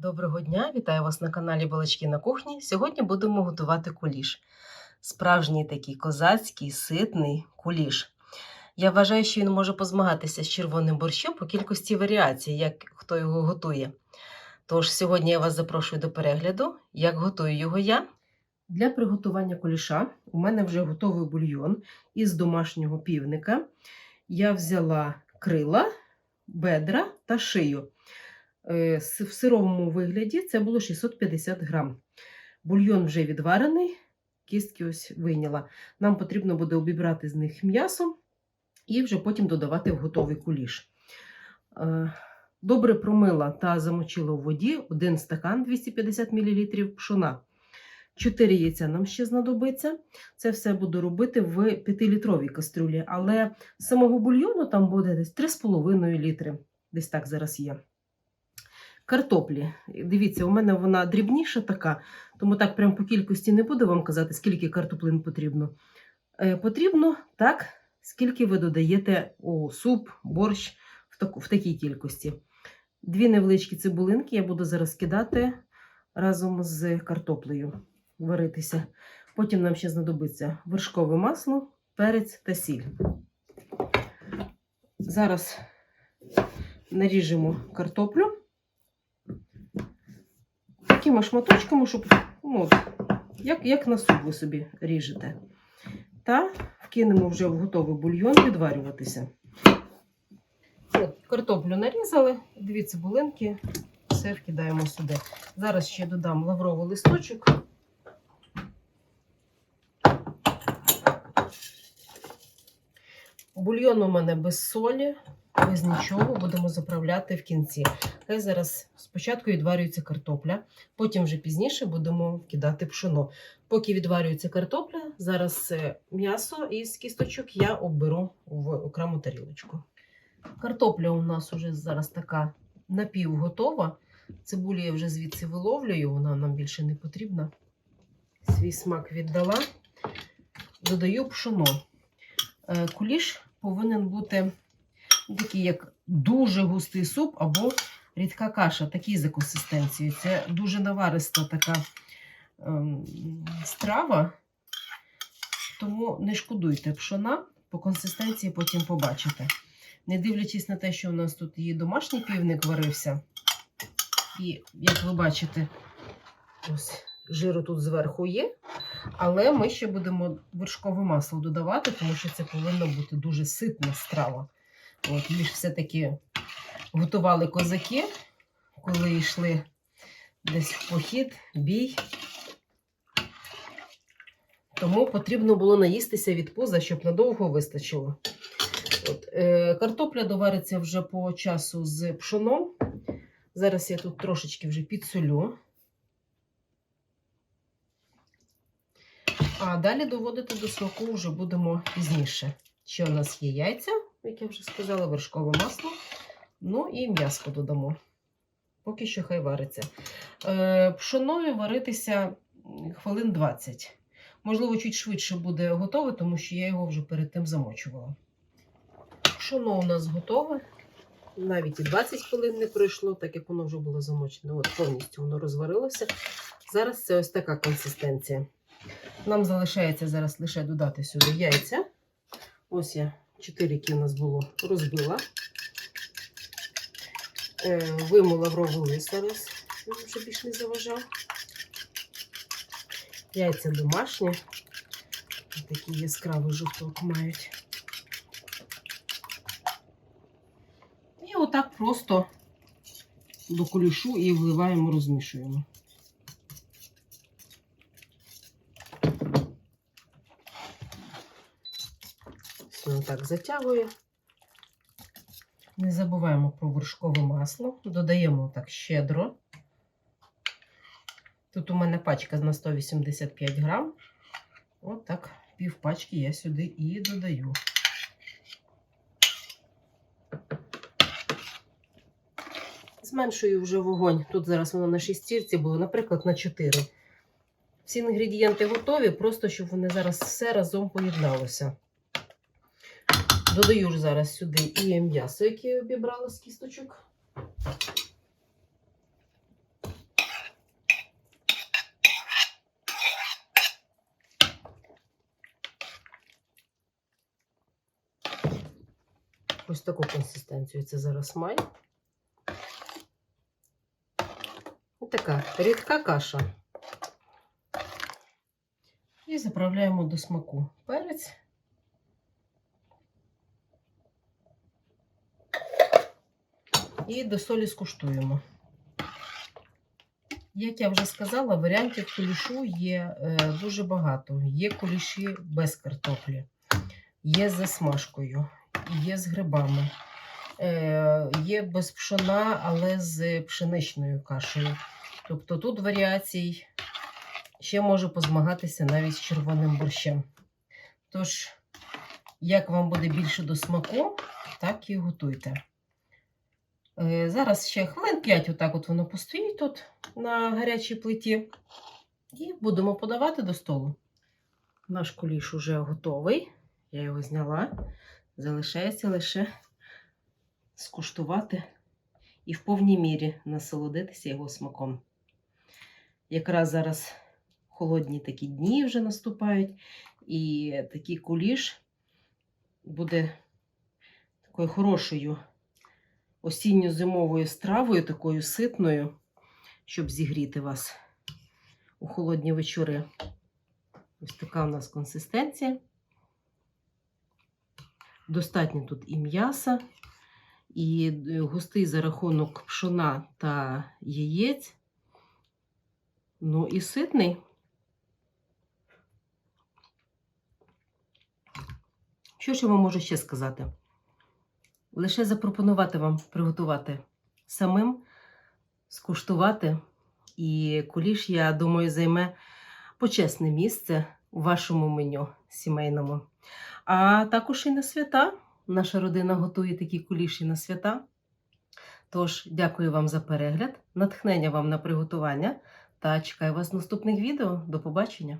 Доброго дня, вітаю вас на каналі Балачки на кухні. Сьогодні будемо готувати куліш. Справжній такий козацький, ситний куліш. Я вважаю, що він може позмагатися з червоним борщом по кількості варіацій, як хто його готує. Тож сьогодні я вас запрошую до перегляду, як готую його я. Для приготування куліша у мене вже готовий бульйон із домашнього півника. Я взяла крила, бедра та шию. Е, В сировому вигляді це було 650 грам. Бульйон вже відварений, кістки ось вийняла. Нам потрібно буде обібрати з них м'ясо і вже потім додавати в готовий куліш. Е, Добре промила та замочила у воді 1 стакан 250 мл пшона. 4 яйця нам ще знадобиться. Це все буду робити в 5-літровій кастрюлі, але самого бульйону там буде десь 3,5 літри. Десь так зараз є. Картоплі. Дивіться, у мене вона дрібніша така, тому так прям по кількості не буду вам казати, скільки картоплин потрібно. Е, потрібно так, скільки ви додаєте у суп, борщ в, таку, в такій кількості. Дві невеличкі цибулинки я буду зараз кидати разом з картоплею, варитися. Потім нам ще знадобиться вершкове масло, перець та сіль. Зараз наріжемо картоплю такими шматочками, щоб ну, як, як на суп ви собі ріжете. Та вкинемо вже в готовий бульйон відварюватися. Картоплю нарізали, дві цибулинки, все вкидаємо сюди. Зараз ще додам лавровий листочок. Бульйон у мене без солі, без нічого, будемо заправляти в кінці. Хай зараз спочатку відварюється картопля, потім вже пізніше будемо вкидати пшоно. Поки відварюється картопля, зараз е, м'ясо із кісточок я оберу в окрему тарілочку. Картопля у нас уже зараз така напівготова. Цибулю я вже звідси виловлюю, вона нам більше не потрібна. Свій смак віддала. Додаю пшоно. Е, Куліш повинен бути такий, як дуже густий суп або рідка каша, такий за консистенцією. Це дуже навариста така ем, страва, тому не шкодуйте пшона, по консистенції потім побачите. Не дивлячись на те, що у нас тут і домашній півник варився, і, як ви бачите, ось жиру тут зверху є. Але ми ще будемо вершкове масло додавати, тому що це повинна бути дуже ситна страва. От, їх все-таки готували козаки, коли йшли десь в похід, бій. Тому потрібно було наїстися від пуза, щоб надовго вистачило. От, е, картопля довариться вже по часу з пшоном. Зараз я тут трошечки вже підсолю. А далі доводити до смаку вже будемо пізніше. Ще у нас є яйця, як я вже сказала, вершкове масло. Ну і м'яско додамо. Поки що хай вариться. Е, пшонові варитися хвилин 20. Можливо, чуть швидше буде готове, тому що я його вже перед тим замочувала. Пшоно у нас готове. Навіть і 20 хвилин не пройшло, так як воно вже було замочене. От повністю воно розварилося. Зараз це ось така консистенція. Нам залишається зараз лише додати сюди яйця. Ось я 4, які у нас було, розбила. Е, вимила в рову зараз, щоб більш не заважав. Яйця домашні. Такий яскравий жовток мають. І отак просто до кулішу і вливаємо, розмішуємо. Все так затягує. Не забуваємо про вершкове масло. Додаємо так щедро. Тут у мене пачка на 185 грам. От так, пів пачки я сюди і додаю. Зменшую вже вогонь. Тут зараз воно на шістірці було, наприклад, на 4. Всі інгредієнти готові, просто щоб вони зараз все разом поєдналося. Додаю ж зараз сюди і м'ясо, яке я обібрала з кісточок. Ось таку консистенцію це зараз має. Така рідка каша. І заправляємо до смаку перець. І до солі скуштуємо. Як я вже сказала, варіантів кулішу є е, дуже багато. Є куліші без картоплі, є з засмажкою, є з грибами, е, є без пшона, але з пшеничною кашею. Тобто тут варіацій ще може позмагатися навіть з червоним борщем. Тож, як вам буде більше до смаку, так і готуйте. Е, Зараз ще хвилин 5 отак от воно постоїть тут на гарячій плиті. І будемо подавати до столу. Наш куліш уже готовий. Я його зняла. Залишається лише скуштувати і в повній мірі насолодитися його смаком. Якраз зараз холодні такі дні вже наступають, і такий куліш буде такою хорошою осінньо-зимовою стравою, такою ситною, щоб зігріти вас у холодні вечори. Ось така у нас консистенція. Достатньо тут і м'яса, і е, густий за рахунок пшона та яєць. Ну і ситний. Що ж я вам можу ще сказати? Лише запропонувати вам приготувати самим, скуштувати. І куліш, я думаю, займе почесне місце у вашому меню сімейному. А також і на свята. Наша родина готує такі куліші на свята. Тож, дякую вам за перегляд, натхнення вам на приготування та чекаю вас в наступних відео. До побачення!